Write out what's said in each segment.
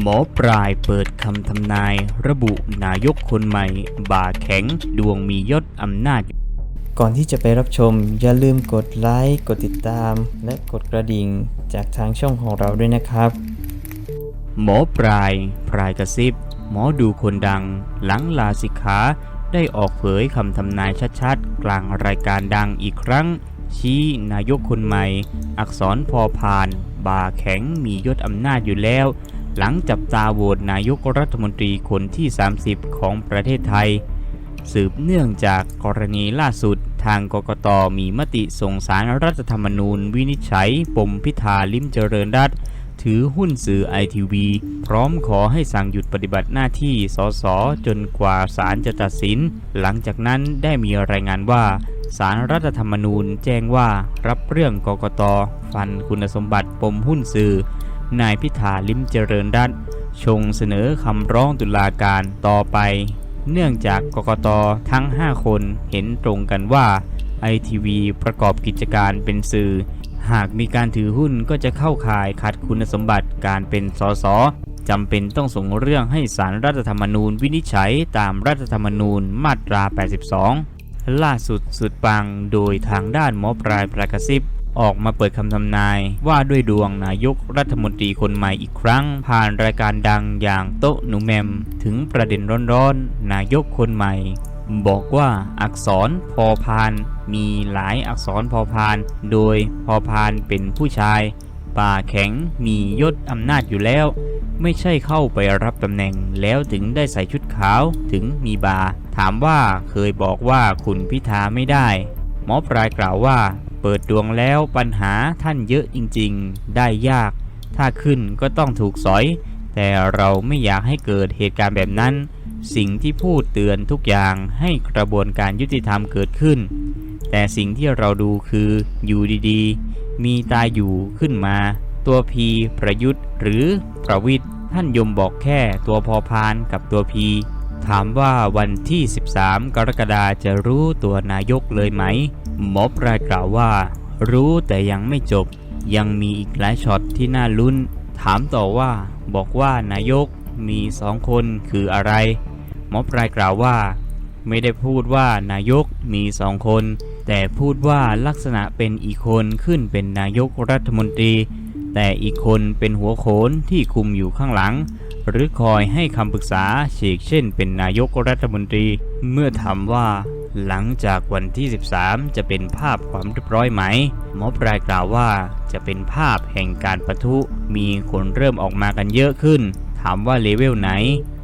หมอปลายเปิดคำทำนาย ระบุนายกคนใหม่ บาแข็ง ดวงมียศอำนาจ ก่อนที่จะไปรับชม อย่าลืมกดไลค์กดติดตาม และกดกระดิ่ง จากทางช่องของเราด้วยนะครับ หมอปลายพรายกระซิบ หมอดูคนดัง หลังลาสิกขาได้ออกเผยคำทำนายชัดๆ กลางรายการดังอีกครั้ง ชี้นายกคนใหม่ อักษรพอพาน บาแข็งมียศอำนาจอยู่แล้ว หลังจับตาโหวตนายกรัฐมนตรีคนที่ 30 ของประเทศไทย สืบเนื่องจากกรณีล่าสุดทางกกตมีมติส่งสารรัฐธรรมนูญ วินิจฉัย ปมพิธาลิมเจริญรัตถือหุ้นสื่อไอทีวีพร้อมขอให้สั่งหยุดปฏิบัติหน้าที่สสจนกว่าศาลจะตัดสิน หลังจากนั้นได้มีรายงานว่าสารรัฐธรรมนูญแจ้งว่ารับเรื่องกกตฟันคุณสมบัติปมหุ้นสื่อ นายพิธาลิมเจริญรัตน์ชงเสนอคำร้องตุลาการต่อไป เนื่องจากกกตทั้ง 5 คนเห็นตรงกันว่าไอทีวีประกอบกิจการเป็นสื่อ หากมีการถือหุ้นก็จะเข้าข่ายขัดคุณสมบัติการเป็นสสจำเป็นต้องส่งเรื่องให้สารรัฐธรรมนูญวินิจฉัยตามรัฐธรรมนูญมาตรา 82 ล่าสุดสุดปังโดยทางด้านหมอปลายประกระซิบ ออกมาเปิดคำทำนายว่าด้วยดวงนายกรัฐมนตรีคนใหม่อีกครั้ง ผ่านรายการดังอย่างโต๊ะหนูแมม ถึงประเด็นร้อนๆ นายกคนใหม่ บอกว่าอักษรพอพาน มีหลายอักษรพอพาน โดยพอพานเป็นผู้ชาย ป่าแข็งมียศอำนาจอยู่แล้ว ไม่ใช่เข้าไปรับตำแหน่งแล้วถึงได้ใส่ชุดขาวถึงมีบา ถามว่าเคยบอกว่าคุณพิธาไม่ได้ หมอปลายกล่าวว่า เปิดดวงแล้วปัญหาท่านเยอะจริงๆ ได้ยาก ถ้าขึ้นก็ต้องถูกสอย แต่เราไม่อยากให้เกิดเหตุการณ์แบบนั้น สิ่งที่พูดเตือนทุกอย่างให้กระบวนการยุติธรรมเกิดขึ้น แต่สิ่งที่เราดูคืออยู่ดีๆ มีตายอยู่ขึ้นมา ตัวพีประยุทธ์หรือประวิทย์ท่านยมบอกแค่ตัวพอพานกับตัวพีถามว่าวันที่ 13 กรกฎาจะรู้ตัวนายกเลยไหม หมอปลายกล่าวว่า รู้แต่ยังไม่จบ ยังมีอีกหลายช็อตที่น่าลุ้น ถามต่อว่า บอกว่านายกมีสองคนคืออะไร หมอปลายกล่าวว่า ไม่ได้พูดว่านายกมีสองคน แต่พูดว่าลักษณะเป็นอีกคนขึ้นเป็นนายกรัฐมนตรี แต่อีกคนเป็นหัวโขนที่คุมอยู่ข้างหลัง หรือคอยให้คำปรึกษาเชกเช่นเป็นนายกรัฐมนตรี เมื่อถามว่า หลังจากวันที่ 13 จะเป็นภาพความเรียบร้อยไหม หมอปลายกล่าวว่าจะเป็นภาพแห่งการประทุ มีคนเริ่มออกมากันเยอะขึ้น ถามว่าเลเวลไหน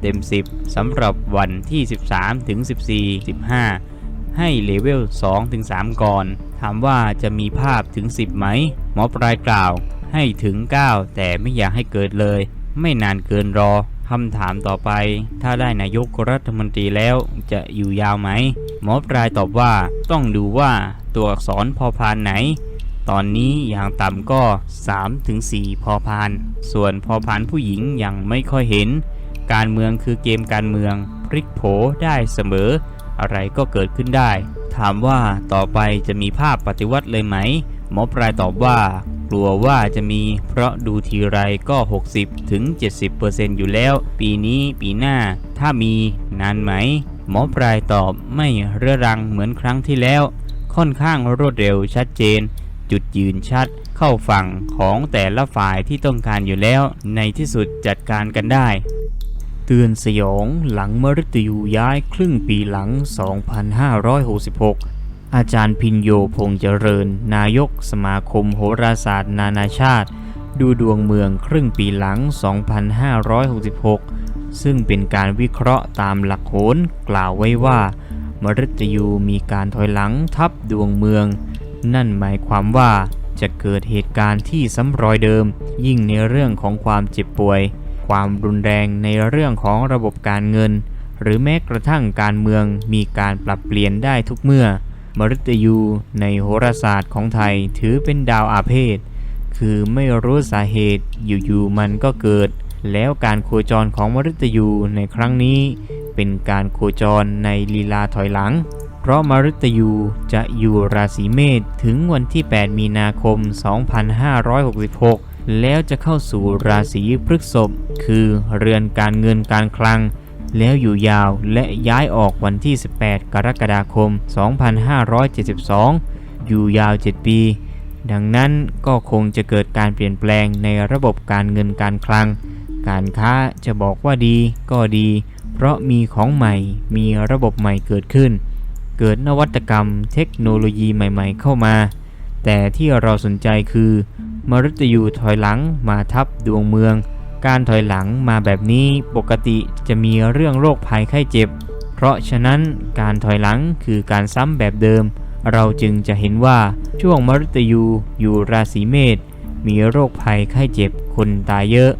เต็ม 10 สำหรับวันที่ 13 ถึง 14 15 ให้เลเวล 2 ถึง 3 ก่อน ถามว่าจะมีภาพถึง 10 ไหม หมอปลายกล่าวให้ถึง 9 แต่ไม่อยากให้เกิดเลย ไม่นานเกินรอ คำถามต่อไป ถ้าได้นายกรัฐมนตรีแล้วจะอยู่ยาวไหม หมอปลายตอบว่าต้องดูว่าตัวอักษรพอพานไหน ตอนนี้อย่างต่ำก็ 3-4 พอพาน ส่วนพอพานผู้หญิงยังไม่ค่อยเห็น การเมืองคือเกมการเมืองพลิกโผได้เสมอ อะไรก็เกิดขึ้นได้ ถามว่าต่อไปจะมีภาพปฏิวัติเลยไหม หมอปลายตอบว่า กลัวว่าจะมี เพราะดูทีไรก็60ถึง70%อยู่แล้ว ปีนี้ปีหน้า ถ้ามีนานไหม หมอปลายตอบไม่เรื้อรังเหมือนครั้งที่แล้ว ค่อนข้างรวดเร็วชัดเจน จุดยืนชัดเข้าฝั่งของแต่ละฝ่ายที่ต้องการอยู่แล้ว ในที่สุดจัดการกันได้เตือนสยองหลังมฤตยูย้ายครึ่งปีหลัง 2566 อาจารย์พินโยพงษ์เจริญ นายกสมาคมโหราศาสตร์ นานาชาติ ดูดวงเมืองครึ่งปีหลัง 2566 ซึ่งเป็นการวิเคราะห์ตามหลักโหนกล่าวไว้ว่ามฤตยูมีการถอยหลังทับดวงเมือง นั่นหมายความว่าจะเกิดเหตุการณ์ที่ซ้ำรอยเดิม ยิ่งในเรื่องของความเจ็บป่วย ความรุนแรงในเรื่องของระบบการเงิน หรือแม้กระทั่งการเมืองมีการปรับเปลี่ยนได้ทุกเมื่อ มฤตยูในโหราศาสตร์ของไทยถือเป็นดาวอาเพศ คือไม่รู้สาเหตุอยู่ๆมันก็เกิด แล้วการโคจรของมฤตยูในครั้งนี้ เป็นการโคจรในลีลาถอยหลัง เพราะมฤตยูจะอยู่ราศีเมษถึงวันที่ 8 มีนาคม 2566 แล้วจะเข้าสู่ราศีพฤษภคือเรือนการเงินการคลัง แล้วอยู่ยาวและย้ายออกวันที่ 18 กรกฎาคม 2572 อยู่ยาว 7 ปี ดังนั้นก็คงจะเกิดการเปลี่ยนแปลงในระบบการเงินการคลัง การค้าจะบอกว่าดีก็ดี เพราะมีของใหม่มีระบบใหม่เกิดขึ้น เกิดนวัตกรรมเทคโนโลยีใหม่ๆ เข้ามา แต่ที่เราสนใจคือมฤตยูถอยหลังมาทับดวงเมือง การถอยหลังมาแบบนี้ปกติจะมีเรื่องโรคภัยไข้เจ็บ เพราะฉะนั้นการถอยหลังคือการซ้ำแบบเดิม เราจึงจะเห็นว่าช่วงมฤตยูอยู่ราศีเมษมีโรคภัยไข้เจ็บคนตายเยอะ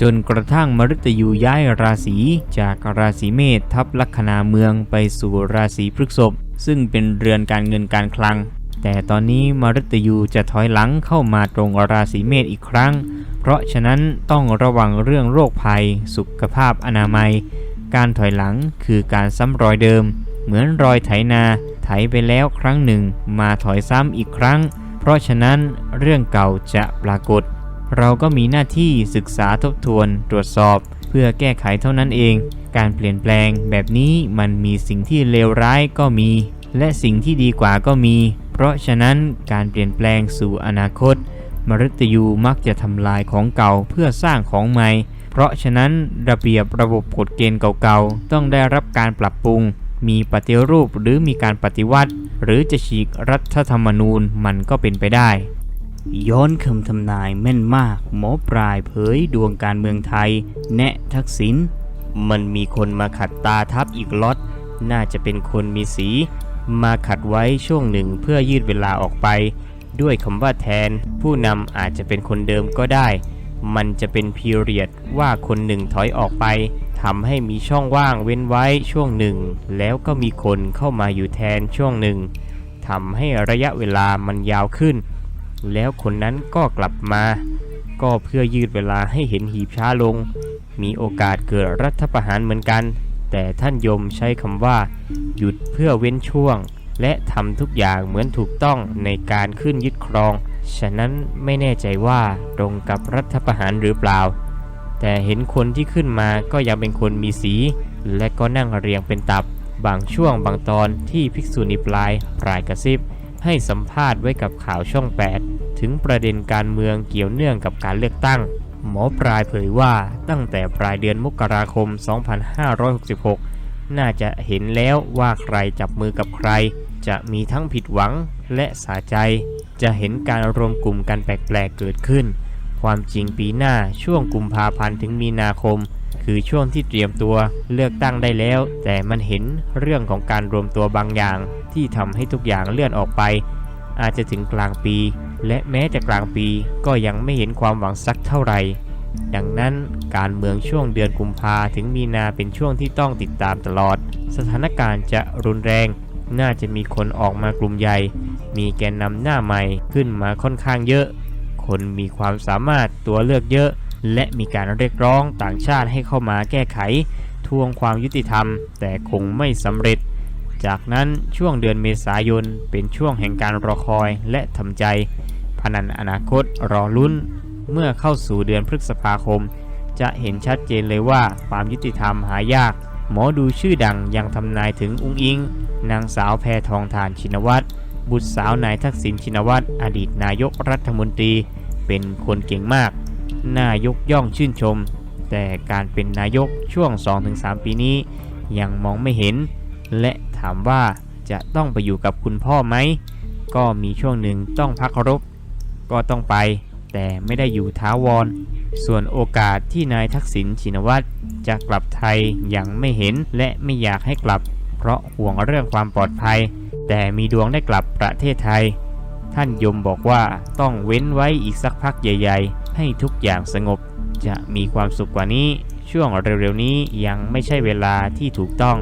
จนกระทั่งมฤตยูย้ายราศีจากราศีเมษทับลัคนาเมืองไปสู่ราศีพฤษภซึ่งเป็นเรือนการเงินการคลัง แต่ตอนนี้มฤตยูจะถอยหลังเข้ามาตรงราศีเมษอีกครั้ง ราะฉะนั้นต้องระวังเรื่องโรคภัย สุขภาพอนามัย การถอยหลังคือการซ้ำรอยเดิม เหมือนรอยไถนาไถไปแล้วครั้งหนึ่ง มาถอยซ้ำอีกครั้ง เพราะฉะนั้นเรื่องเก่าจะปรากฏ เราก็มีหน้าที่ศึกษาทบทวนตรวจสอบ เพื่อแก้ไขเท่านั้นเอง การเปลี่ยนแปลงแบบนี้มันมีสิ่งที่เลวร้ายก็มี และสิ่งที่ดีกว่าก็มี เพราะฉะนั้นการเปลี่ยนแปลงสู่อนาคต มฤตยูมักจะทำลายของเก่าเพื่อสร้างของใหม่ เพราะฉะนั้นระเบียบระบบกฎเกณฑ์เก่าๆ ต้องได้รับการปรับปรุง มีปฏิรูปหรือมีการปฏิวัติ หรือจะฉีกรัฐธรรมนูญมันก็เป็นไปได้ ย้อนคำทำนายแม่นมาก หมอปลายเผยดวงการเมืองไทย แนะทักษิณมันมีคนมาขัดตาทับอีกล็อตน่าจะเป็นคนมีสี มาขัดไว้ช่วงหนึ่งเพื่อยืดเวลาออกไป ด้วยคำว่าแทน ผู้นำอาจจะเป็นคนเดิมก็ได้ มันจะเป็นพีเรียดว่าคนหนึ่งถอยออกไปทำให้มีช่องว่างเว้นไว้ช่วงหนึ่ง แล้วก็มีคนเข้ามาอยู่แทนช่วงหนึ่งทำให้ระยะเวลามันยาวขึ้น แล้วคนนั้นก็กลับมา ก็เพื่อยืดเวลาให้เห็นหีบช้าลง มีโอกาสเกิดรัฐประหารเหมือนกัน แต่ท่านยมใช้คำว่า หยุดเพื่อเว้นช่วง และทำทุกอย่างเหมือนถูกต้องในการขึ้นยึดครอง ฉะนั้นไม่แน่ใจว่าตรงกับรัฐประหารหรือเปล่า แต่เห็นคนที่ขึ้นมาก็ยังเป็นคนมีสี และก็นั่งเรียงเป็นตับ บางช่วงบางตอนที่ภิกษุณีปลายปลายกระซิบ ให้สัมภาษณ์ไว้กับข่าวช่อง 8 ถึงประเด็นการเมืองเกี่ยวเนื่องกับการเลือกตั้ง หมอปลายเผยว่าตั้งแต่ปลายเดือนมกราคม 2566 น่าจะเห็นแล้วว่าใครจับมือกับใคร จะมีทั้งผิดหวังและสาใจ จะเห็นการรวมกลุ่มกันแปลกๆเกิดขึ้น ความจริงปีหน้าช่วงกุมภาพันธ์ถึงมีนาคม คือช่วงที่เตรียมตัวเลือกตั้งได้แล้ว แต่มันเห็นเรื่องของการรวมตัวบางอย่าง ที่ทำให้ทุกอย่างเลื่อนออกไป อาจจะถึงกลางปี และแม้จะกลางปีก็ยังไม่เห็นความหวังสักเท่าไหร่ดังนั้นการเมืองช่วงเดือนกุมภาถึงมีนาเป็นช่วงที่ต้องติดตามตลอด สถานการณ์จะรุนแรง น่าจะมีคนออกมากลุ่มใหญ่ มีแกนนำหน้าใหม่ขึ้นมาค่อนข้างเยอะ คนมีความสามารถตัวเลือกเยอะ และมีการเรียกร้องต่างชาติให้เข้ามาแก้ไข ทวงความยุติธรรม แต่คงไม่สำเร็จ จากนั้นช่วงเดือนเมษายนเป็นช่วงแห่งการรอคอยและทำใจ พนันอนาคตรอลุ้น เมื่อเข้าสู่เดือนพฤษภาคม จะเห็นชัดเจนเลยว่าความยุติธรรมหายาก หมอดูชื่อดังยังทำนายถึงอุ้งอิง นางสาวแพทองทานชินวัตรบุตรสาวนายทักษิณชินวัตรอดีตนายกรัฐมนตรี เป็นคนเก่งมาก น่ายกย่องชื่นชม แต่การเป็นนายกช่วง 2-3 ปีนี้ ยังมองไม่เห็น และถามว่าจะต้องไปอยู่กับคุณพ่อไหม ก็มีช่วงหนึ่งต้องพักครพก็ต้องไป แต่ไม่ได้อยู่ท้าวร ส่วนโอกาสที่นายทักษิณชินวัตรจะกลับไทยยังไม่เห็นและไม่อยากให้กลับ เพราะห่วงเรื่องความปลอดภัย แต่มีดวงได้กลับประเทศไทย ท่านยมบอกว่าต้องเว้นไว้อีกสักพักใหญ่ ๆ ให้ทุกอย่างสงบ จะมีความสุขกว่านี้ ช่วงเร็วๆนี้ยังไม่ใช่เวลาที่ถูกต้อง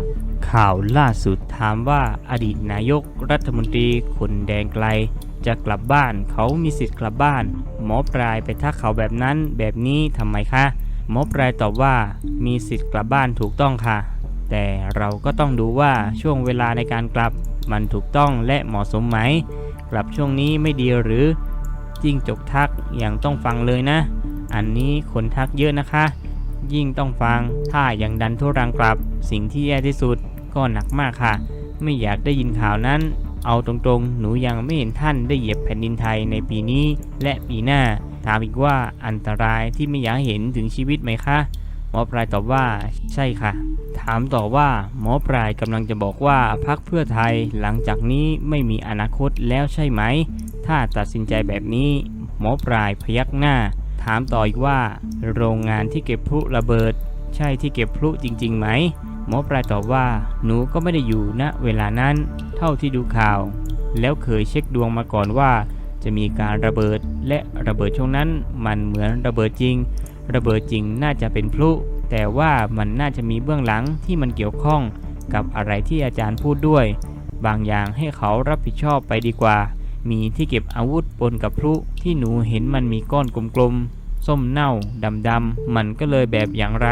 ข่าวล่าสุดถามว่าอดีตนายกรัฐมนตรีคนแดงไกล จะกลับบ้านเขามีสิทธิ์กลับบ้าน หมอปลายไปทักเขาแบบนั้นแบบนี้ทำไมคะหมอปลายตอบว่ามีสิทธิ์กลับบ้านถูกต้องค่ะ แต่เราก็ต้องดูว่าช่วงเวลาในการกลับมันถูกต้องและเหมาะสมไหม กลับช่วงนี้ไม่ดีหรือจิ้งจกทักอยังต้องฟังเลยนะ อันนี้คนทักเยอะนะคะ ยิ่งต้องฟังถ้ายังดันทุรังกลับ สิ่งที่แย่ที่สุด ก็หนักมากค่ะ ไม่อยากได้ยินข่าวนั้น เอาตรงๆ หนูยังไม่เห็นท่านได้เหยียบแผ่นดินไทยในปีนี้และปีหน้า ถามอีกว่าอันตรายที่ไม่อยากเห็นถึงชีวิตไหมคะหมอปลายตอบว่าใช่ค่ะ ถามต่อว่าหมอปลายกำลังจะบอกว่าพักเพื่อไทยหลังจากนี้ไม่มีอนาคตแล้วใช่ไหม ถ้าตัดสินใจแบบนี้ หมอปลายพยักหน้า ถามต่ออีกว่า โรงงานที่เก็บพลุระเบิด ใช่ที่เก็บพลุจริงๆไหม หมอปลายตอบว่าหนูก็ไม่ได้อยู่ณเวลานั้นเท่าที่ดูข่าว แล้วเคยเช็คดวงมาก่อนว่า จะมีการระเบิดและระเบิดช่วงนั้น มันเหมือนระเบิดจริง ระเบิดจริงน่าจะเป็นพลุแต่ว่ามันน่าจะมีเบื้องหลังที่มันเกี่ยวข้องกับอะไรที่อาจารย์พูดด้วย บางอย่างให้เขารับผิดชอบไปดีกว่า มีที่เก็บอาวุธปนกับพลุที่หนูเห็นมันมีก้อนกลมๆส้มเน่าดำๆมันก็เลยแบบอย่างไร